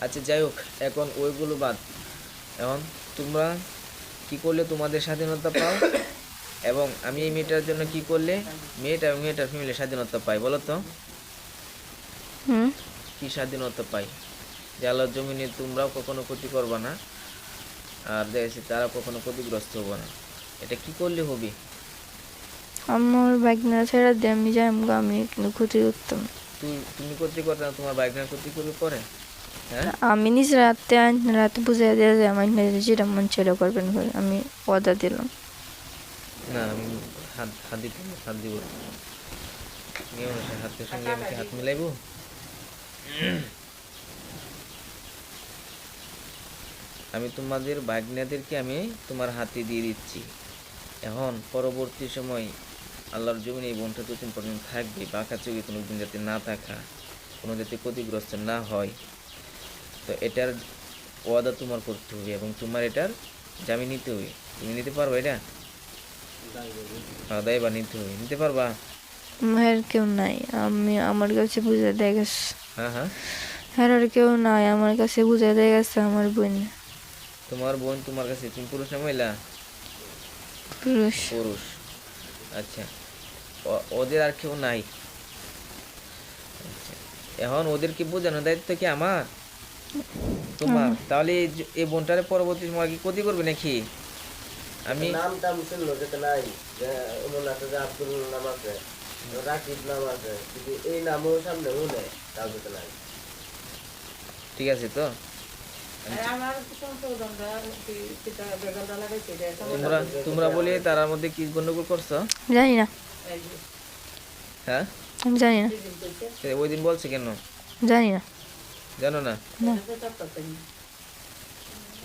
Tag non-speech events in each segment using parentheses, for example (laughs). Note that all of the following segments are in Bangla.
আচ্ছা যাই হোক এখন ওইগুলো বাদ। এখন তোমরা কি করলে তোমাদের স্বাধীনতা পাও? এবং আমি এই মেয়েটার জন্য কি করলে? মেয়েটা এবং মেয়েটার ফ্যামিলি স্বাধীনতা পাই বলো তো। হুম। কি স্বাধীনতা পাই যে আল্লাহর জমিনে তোমরাও কখনো ক্ষতি করবে না আর দেখেছি তারা কখনো ক্ষতিগ্রস্ত হবে না। এটা কি করলে হবে? আমার বাইক না ছেড়ে দিয়ে আমি যাই আমি কিন্তু ক্ষতি করতাম তুই তুমি ক্ষতি করতে না তোমার বাইক না ক্ষতি করবে পরে? হ্যাঁ আমি নিজ রাতে রাতে বুঝাই দিয়ে যে আমার নিজে যেটা মন ছেড়ে করবেন করে আমি অর্ডার দিলাম। না আমি হাত হাত দিতে হাত দিব। হাতের সঙ্গে আমি হাত মিলাইবো। আমি তোমাদের বাগনাদেরকে আমি তোমার হাতে দিয়ে দিচ্ছি। এখন পরবর্তী সময় আল্লাহর জমিনে এই বোনটা দুদিন পর্যন্ত থাকবে বাঁকা চোখে কোনো দিন যাতে না থাকা কোনো যাতে ক্ষতিগ্রস্ত না হয়। তো এটার ওয়াদা তোমার করতে হবে এবং তোমার এটার জামিন নিতে হবে। তুমি নিতে পারবে এটা? হ্যাঁ দায়বা নিতে হবে। নিতে পারবা? আমার কেউ নাই। আমি আমার কাছে বুঝে দিয়ে গেছে। হ্যাঁ হ্যাঁ। হ্যাঁ আর কেউ নাই। আমার কাছে বুঝে দিয়ে গেছে আমার বোন। তোমার বোন তোমার কাছে তুমি পুরুষ না মহিলা? পুরুষ। পুরুষ। আচ্ছা। ওদের আর কেউ নাই। আচ্ছা। এখন ওদেরকে বোঝানোর দায়িত্ব কি আমার? তোমার তাহলে এই বোনটারে পরবর্তী সময় কি ক্ষতি করবে নাকি? আমি নাম টাম শুনলো যেতে নাই অমন আছে যে আব্দুল নাম আছে রাকিব নাম আছে কিন্তু এই নামও সামনে মনে তাও যেতে নাই। ঠিক আছে তো? তোমরা তোমরা বলে তারার মধ্যে কি গন্ডগোল করছ? জানি না হ্যাঁ? আমি জানি না সে ওই দিন বলছে কেন? জানি না জানো না?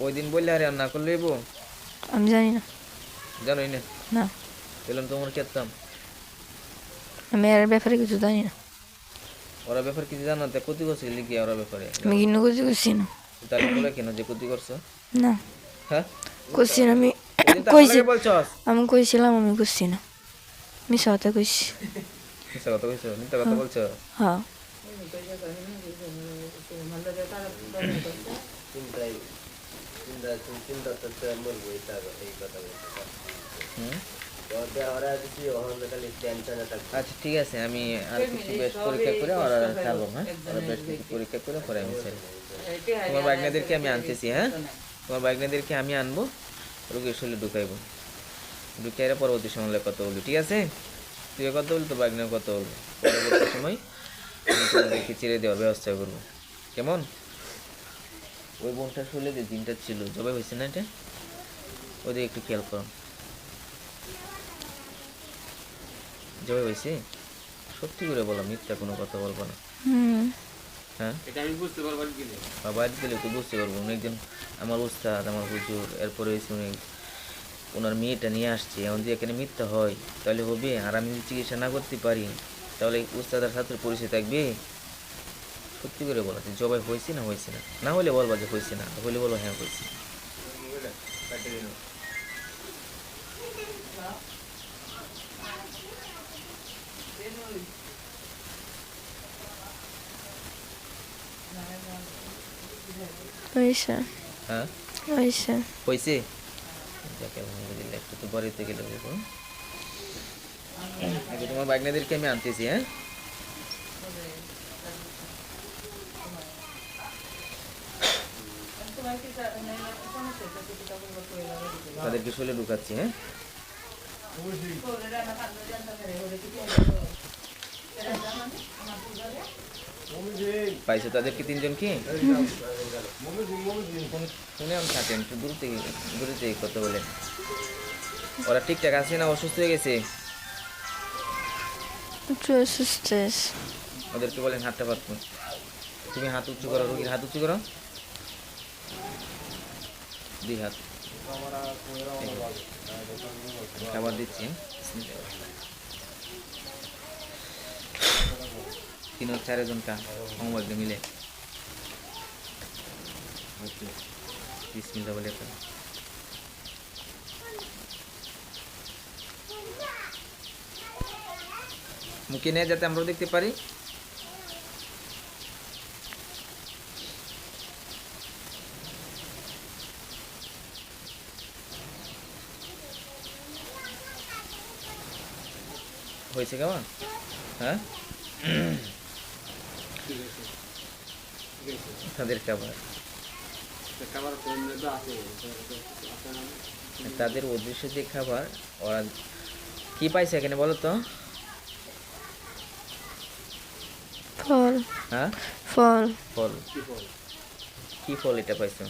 ওই দিন বললে আরে না করলে এবো আমি জানি না। জানোই না? না। পেলাম তোমার খেতাম। আমি এর ব্যাপারে কিছু জানি না। ওরা ব্যাপার কিছু জানো তা ক্ষতি করছে লিখে ওরা ব্যাপারে? আমি কিন্তু কিছু করছি না। তাহলে বলে কেন যে ক্ষতি করছ? না। হ্যাঁ? করছি না আমি কইছি। আমি কইছিলাম আমি করছি না। মিশা কথা কইছি। মিথ্যা কথা কইছো? মিথ্যা কথা বলছো? হ্যাঁ। চিন্তা চিন্তা করতে মরবো এটা এই কথা বলতে আচ্ছা ঠিক আছে আমি আর কিছু বেশ পরীক্ষা করে ওরা ছাড়বো হ্যাঁ ওরা বেশ কিছু পরীক্ষা করে পরে আমি ছেড়ে তোমার বাগনাদেরকে আমি আনতেছি হ্যাঁ তোমার বাগনাদেরকে আমি আনব রোগীর শরীরে ঢুকাইবো ঢুকাইলে পরবর্তী সময় কত বলবি ঠিক আছে তুই কথা বলবি তো বাগনার কথা বলব পরবর্তী সময় আমি তোমাদেরকে ছেড়ে দেওয়ার ব্যবস্থা করব কেমন? ওই বোনটার শরীরে যে দিনটা ছিল জবাই হয়েছে না এটা? ওদের একটু খেয়াল করো। জবাই হয়েছে? সত্যি করে বলো মিথ্যা কোনো কথা বলব না। হ্যাঁ? বা বাড়িতে গেলে তো বুঝতে পারব। উনি একজন আমার উস্তাদ আমার হুজুর। এরপরে হয়েছে উনি ওনার মেয়েটা নিয়ে আসছে। এখন যদি এখানে মিথ্যা হয় তাহলে হবে। আর আমি যদি চিকিৎসা না করতে পারি তাহলে উস্তাদ আর ছাত্রের পরিচয় থাকবে? সত্যি করে বলো যে জবাই হয়েছে না হয়েছে না? না হলে বলবা যে হয়েছে না হলে বলো হ্যাঁ হয়েছে। হয়েছে। হ্যাঁ? হয়েছে। হয়েছে? যাকে আলহামদুলিল্লাহ একটু তো বাড়িতে গেলে বলব আগে তোমার বাগনাদেরকে আমি আনতেছি হ্যাঁ? তাদেরকে শোলে ঢুকাচ্ছি হ্যাঁ? পাইছো তাদেরকে তিনজন কি? শুনে আমি থাকেন একটু দূর থেকে দূরে থেকে কথা বলে ওরা ঠিকঠাক আছে না অসুস্থ হয়ে গেছে? অসুস্থ। ওদেরকে বলেন হাতটা পাত তুমি হাত উঁচু করো রোগীর হাত উঁচু করো। দুই দিচ্ছি। তিন চারজন কা হোমওয়ার্ক মিলে। মুখে নিয়ে যাতে আমরা দেখতে পারি। হয়েছে কেমন? হ্যাঁ? তাদের খাবার তাদের উদ্দেশ্য যে খাবার ওরা কি পাইছে এখানে বলো তো? ফল। হ্যাঁ? ফল। ফল। কি ফল এটা পাইছো?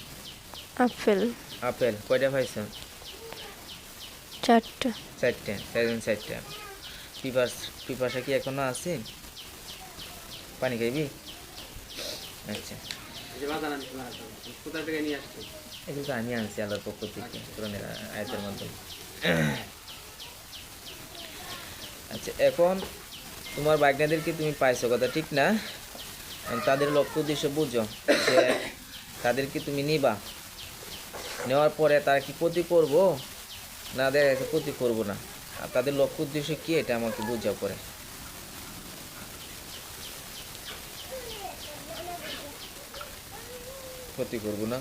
আপেল। আপেল। কয়টা পাইছো? চারটা। চারটে। চারজন চারটে। পিপাস পিপাসা কি এখনও আছে? পানি খাইবি? আচ্ছা। এগুলো আমি আনছি আল্লাহর পক্ষ থেকে কোরআনের আয়াতের মাধ্যমে। আচ্ছা এখন তোমার বাইকনাদেরকে তুমি পাইছো কথা ঠিক না? তাদের লক্ষ্য উদ্দেশ্য বুঝো যে তাদেরকে তুমি নিবা। নেওয়ার পরে তারা কি ক্ষতি করব? না দেখা যাচ্ছে ক্ষতি করব না। আর তাদের লক্ষ্য উদ্দেশ্য কি এটা আমাকে বুঝাও পরে। ক্ষতি করব না।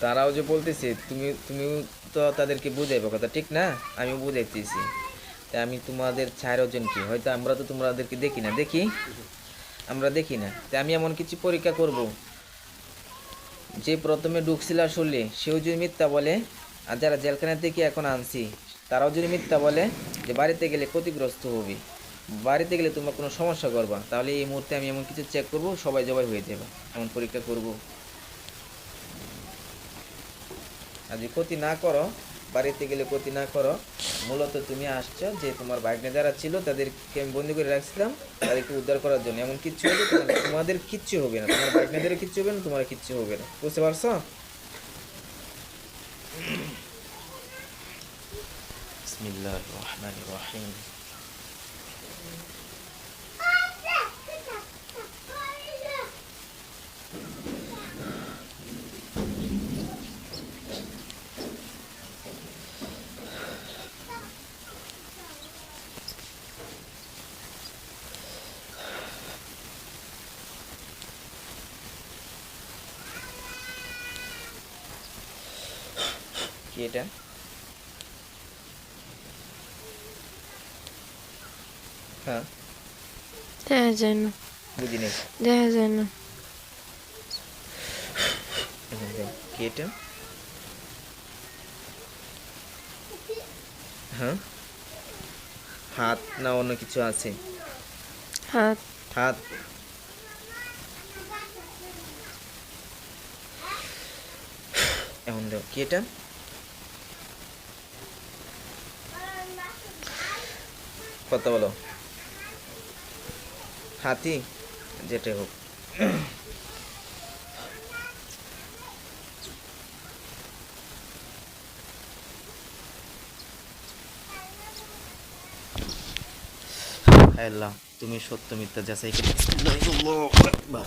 তারাও যে বলতেছে, তুমি তুমি তো তাদেরকে বুঝাইবো কথা, ঠিক না? আমি বুঝাইতেছি। তা আমি তোমাদের ছায়ের ওজন কি? হয়তো আমরা তো তোমাদেরকে দেখি না। দেখি? আমরা দেখি না। তা আমি এমন কিছু পরীক্ষা করব। যে প্রথমে ঢুকছিল আসলে, সেও যদি মিথ্যা বলে আর যারা জেলখানা থেকে এখন আনছি, তারাও যদি মিথ্যা বলে যে বাড়িতে গেলে ক্ষতিগ্রস্ত হবি, বাড়িতে গেলে তোমার কোনো সমস্যা করবা, তাহলে এই মুহূর্তে আমি এমন কিছু চেক করব, সবাই জবাই হয়ে যাবে, এমন পরীক্ষা করব। আর যদি ক্ষতি না করো, বাড়িতে গেলে ক্ষতি না করো, মূলত তুমি আসছো যে তোমার বাইকনে যারা ছিল তাদেরকে আমি বন্দি করে রাখছিলাম, তাদেরকে উদ্ধার করার জন্য। এমন কিচ্ছু হবে তোমাদের কিচ্ছু হবে না, তোমার বাইকনেদের কিচ্ছু হবে না, তোমার কিচ্ছু হবে না। বুঝতে পারছ? বিসমিল্লাহির রহমানির রহিম কি এটা হ্যাঁ। দেখা যায় না। বুঝি দেখা যায় না। কি এটা হ্যাঁ। হাত না অন্য কিছু আছে? হাত। হাত। এখন দেখ কি এটা কথা বলো। হাতি যেটাই হোক। আল্লাহ তুমি সত্য মিথ্যা যাচাই করে আল্লাহু আকবার।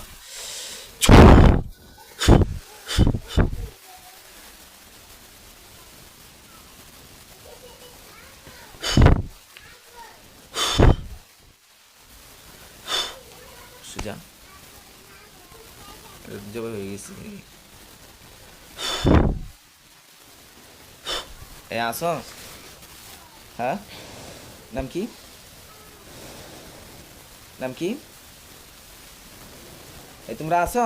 সুজা জবাই হয়ে গেছে এ আসো হ্যাঁ নাম কি নাম কি এই তোমরা আসো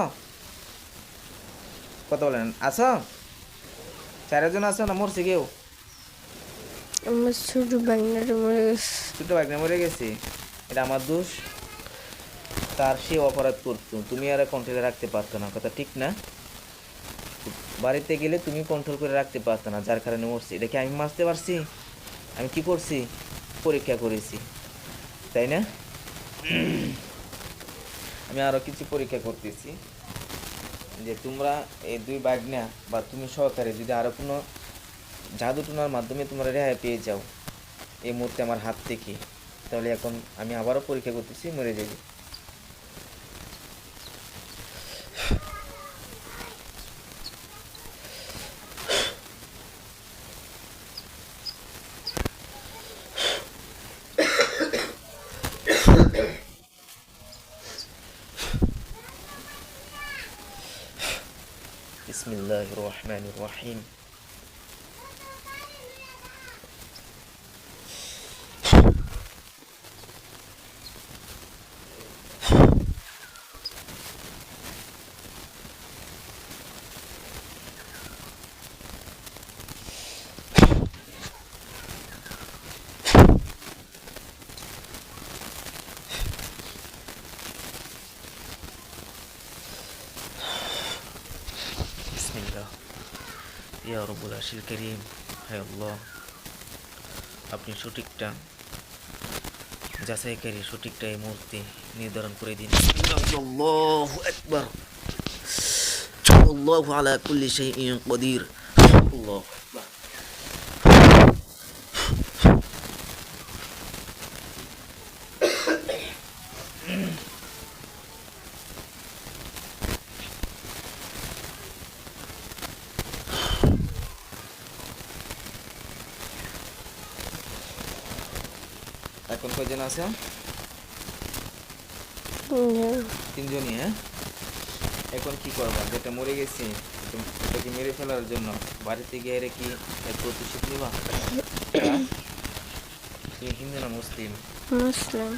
কত বলেন আসো চারজন আসো না মরছে কেউ আমার ছোট বাগনাটা মরে গেছে ছোট ভাগ না মরে গেছে এটা আমার দোষ তার সে অপরাধ করতো। তুমি আর কন্ট্রোলে রাখতে পারতো না। কথা ঠিক না? বাড়িতে গেলে তুমি কন্ট্রোল করে রাখতে পারতো না, যার কারণে মরছি। এটা কি আমি মারতে পারছি? আমি কি করছি? পরীক্ষা করেছি। তাই না? আমি আরও কিছু পরীক্ষা করতেছি। যে তোমরা এই দুই বাগনা বা তুমি সহকারে যদি আরও কোনো জাদু টোনার মাধ্যমে তোমরা রেহাই পেয়ে যাও, এই মুহূর্তে আমার হাত থেকে, তাহলে এখন আমি আবারও পরীক্ষা করতেছি, মরে যাবে। الرحمن الرحيم. আশিল করিম। আল্লাহ আপনি সঠিকটা যাচাইকারী সঠিকটা এই মুহূর্তে নির্ধারণ করে দিন। একবার আল্লাহ। এখন কয়জন আছে? তিনজনই হ্যাঁ? এখন কি করবা? যেটা মরে গেছে এটাকে মেরে ফেলার জন্য বাড়িতে গিয়ে রে কি এর প্রতিশোধ নিবা? (coughs) তুমি হিন্দু না মুসলিম? মুসলিম।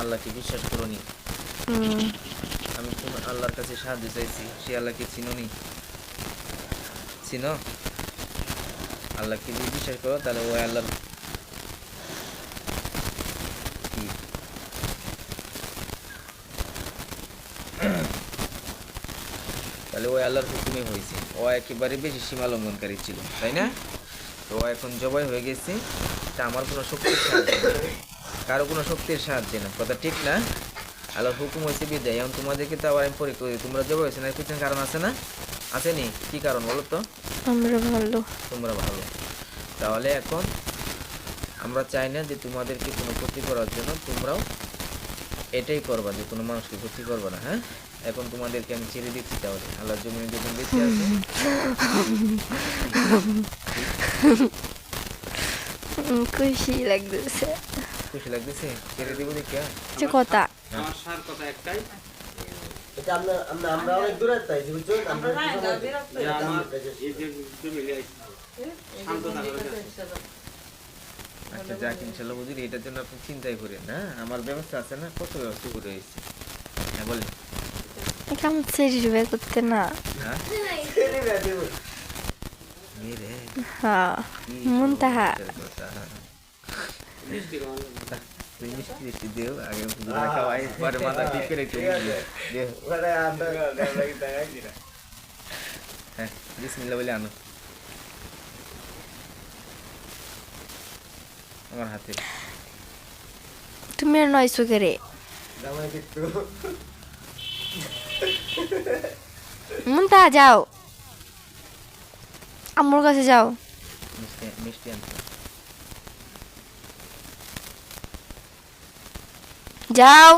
আল্লাহকে বিশ্বাস করনি? আমি কোন আল্লাহর কাছে সাহায্য চাইছি সে আল্লাহকে চিনোনি? চিনো? আল্লাহকে যদি বিশ্বাস করো তাহলে ওই আল্লাহর কি তাহলে ওই আল্লাহর হুকুমে হয়েছে। ও একেবারে বেশি সীমা লঙ্ঘনকারী ছিল তাই না? তো ও এখন জবাই হয়ে গেছে তা আমার কোনো শক্তির সাহায্য কারও কোনো শক্তির সাহায্য না কথা ঠিক না? আল্লাহর হুকুম হয়েছে বিদায়। এখন তোমাদেরকে তো আবার আমি পরীক্ষা করি তোমরা জবাই হয়েছে না? পিছনে কারণ আছে না? আছে নি? কি কারণ বলো তো? আমরা ভালো। তোমরা ভালো। তাহলে এখন আমরা চাই না যে তোমাদেরকে কোনো ক্ষতি করার জন্য তোমরাও এটাই করবা যে কোনো মানুষকে ক্ষতি করবে না হ্যাঁ? এখন তোমাদেরকে আমি ছেড়ে দিচ্ছি তাহলে। আল্লাহর জমিনে যখন বেঁচে আছে খুশি লাগতেছে। খুশি লাগতেছে? ছেড়ে দিব দেখি হ্যাঁ? কথা। আমার সার কথা একটাই। এটা আমরা আমরা আমরা অনেক দূরে তাই বুঝছ? আমরা আমরা না, না- বিরক্ত যে এটা আমার এই যে জমি শান্ত থাকার আচ্ছা যাক ইনশাল্লাহ বুঝি এটার জন্য আপনি চিন্তাই করেন না? আমার ব্যবস্থা আছে না? কত ব্যবস্থা করে এসেছি হ্যাঁ বলেন। কেমন সেরিবে করতে না হ্যাঁ ছেড়ে না দেবো। মেরে কি মুনতাহা সমস্যার কথা। মিষ্টি খাওয়ানো তুই মিষ্টি মিষ্টি দেও আগে দুধ খাওয়াই পরে মাথা ঠিক করে একটু ঠিক আছে। দে ওখানে আমরা লাগি টাকা কিনা। বিসমিল্লাহ বলে আনো আমার হাতে তুমি আর নয় সুখেরে জামাই কিন্তু মুনতা যাও আম্মুর কাছে যাও মিষ্টি মিষ্টি আনতে যাও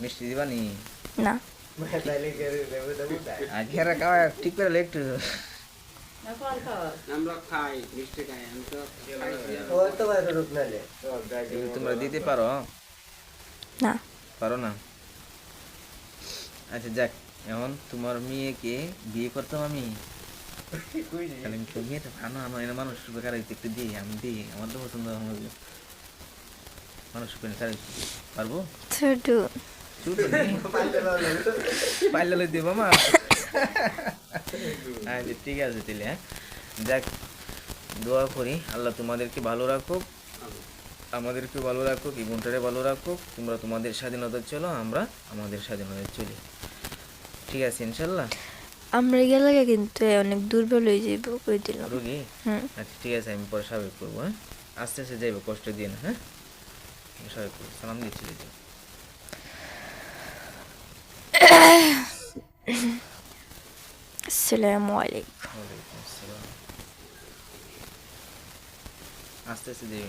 মিষ্টি দিবা নি না তাইলে কে দেবো দেবো তাই। আগে আর খাওয়া ঠিক করে লে তোমরা দিতে পারো না। পারো না? আচ্ছা যাক এখন তোমার মেয়েকে বিয়ে করতাম আমি। তাহলে আমি তো মেয়েটা ভালো আমার এনে মানুষ বেকার একটু দিই আমি দিই আমার তো পছন্দ মানুষ পারব? ছোট। পাইলে লই দিব মা (laughs) আচ্ছা ঠিক আছে তাহলে হ্যাঁ? দেখ দোয়া করি আল্লাহ তোমাদেরকে ভালো রাখুক আমাদেরকে ভালো রাখুক এই বোনটারে ভালো রাখুক তোমরা তোমাদের স্বাধীনতা চলো আমরা আমাদের স্বাধীনতা চলি। ঠিক আছে ইনশাল্লাহ? আমরা গেলে কিন্তু অনেক দুর্বল হয়ে যাইব কই দিলাম? রুগী? হুম। আচ্ছা ঠিক আছে আমি পরে স্বাভাবিক করব হ্যাঁ? আস্তে আস্তে যাইবো কষ্ট দিয়ে না হ্যাঁ? স্বাভাবিক করব সালাম যাব (clears throat) আসসালামু আলাইকুম আস্তে আস্তে যাই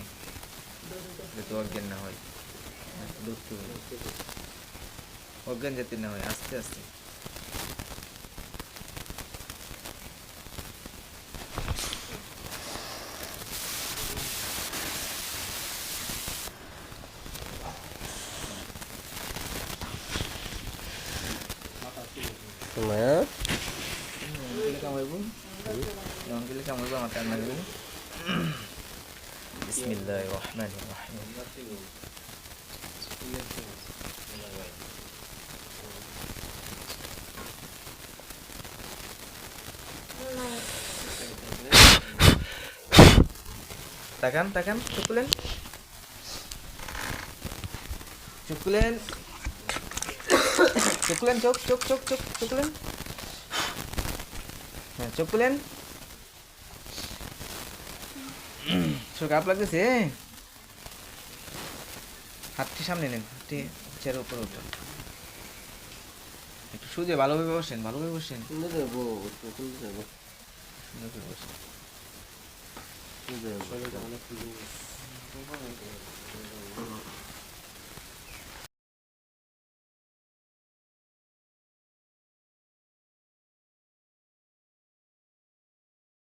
যাতে অজ্ঞান না হয় অজ্ঞান যাতে না হয় আস্তে আস্তে অঙ্কেলে কামাইব আমার কান্না করবে বিসমিল্লাহ রহমান রহিম তাকান তাকান চুপ করলেন চুপ করলেন চোখ খুলেন চোখ চোখ চোখ চোখ চোখ খুলেন হ্যাঁ চোখ খুলেন চোখ আপ লাগতেছে হাতটি সামনে নেন হাতটি চেয়ারের উপরে উঠুন। একটু সুজে ভালোভাবে বসেন ভালোভাবে বসেন। বসেন।